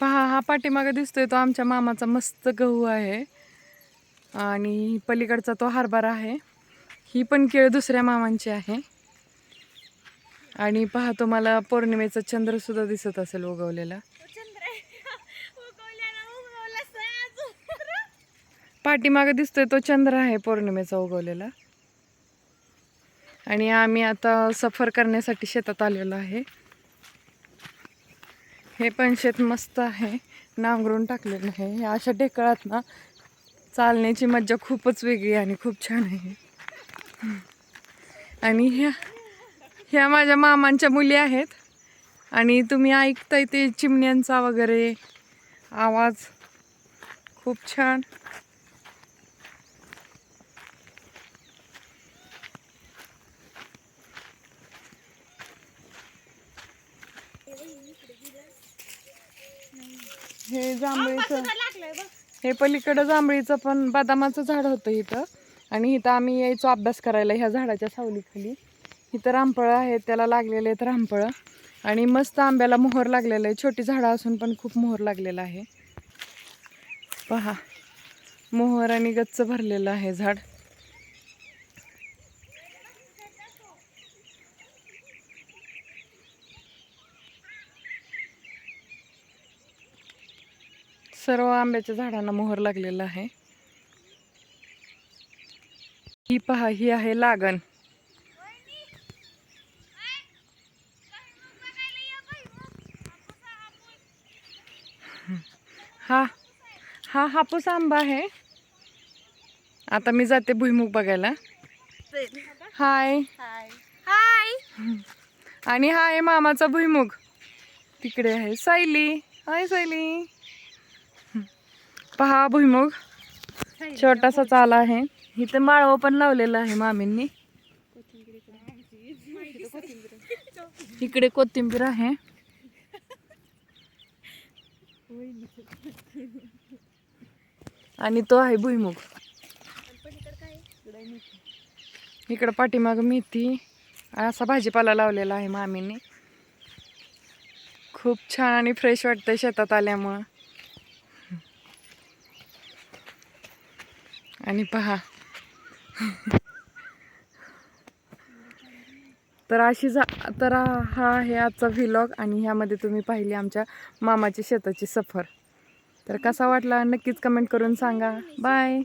पहा हा पाठीमागं दिसतोय तो आमच्या मामाचा मस्त गहू आहे. आणि पलीकडचा तो हरभरा आहे. ही पण केळ दुसऱ्या मामांची आहे. आणि पहा तुम्हाला पौर्णिमेचा चंद्र सुद्धा दिसत असेल उगवलेला. पाठीमागे दिसतोय तो चंद्र आहे पौर्णिमेचा उगवलेला. आणि आम्ही आता सफर करण्यासाठी शेतात आलेलो आहे. हे पण शेत मस्त आहे. नांगरून टाकलेलं आहे. या अशा ढेकळात ना चालण्याची मज्जा खूपच वेगळी आणि खूप छान आहे. आणि ह्या ह्या माझ्या मामांच्या मुली आहेत. आणि तुम्ही ऐकताय ते चिमण्यांचा वगैरे आवाज. खूप छान. हे जांभळीचं हे पलीकडं जांभळीचं पण बदामाचं झाड होतं इथं. आणि इथं आम्ही यायचो अभ्यास करायला ह्या झाडाच्या सावलीखाली. इथं रामफळं आहेत त्याला लागलेले आहेत रामफळं. आणि मस्त आंब्याला मोहर लागलेलं आहे. छोटी झाडं असून पण खूप मोहर लागलेला आहे. पहा. मोहर आणि गच्च भरलेलं आहे झाड. सर्व आंब्याच्या झाडांना मोहर लागलेला आहे. ही पहा ही आहे लागण. हा हा हापूस आंबा आहे. आता मी जाते भुईमुग बघायला. हाय. हाय. आणि हा आहे मामाचा भुईमुग. तिकडे आहे सायली. हाय सायली. पहा भुईमुग. छोटासा चाला आहे. इथं माळव पण लावलेलं आहे मामींनी. इकडे कोथिंबीर आहे. आणि तो आहे भुईमुग. इकडं पाठीमाग मेथी असा भाजीपाला लावलेला आहे मामींनी. खूप छान आणि फ्रेश वाटतंय शेतात आल्यामुळं. आणि पहा. तर अशी जा तर हा आहे आजचा व्हिलॉग आणि ह्यामध्ये तुम्ही पाहिली आमच्या मामाची शेताची सफर. तर कसा वाटला नक्कीच कमेंट करून सांगा. बाय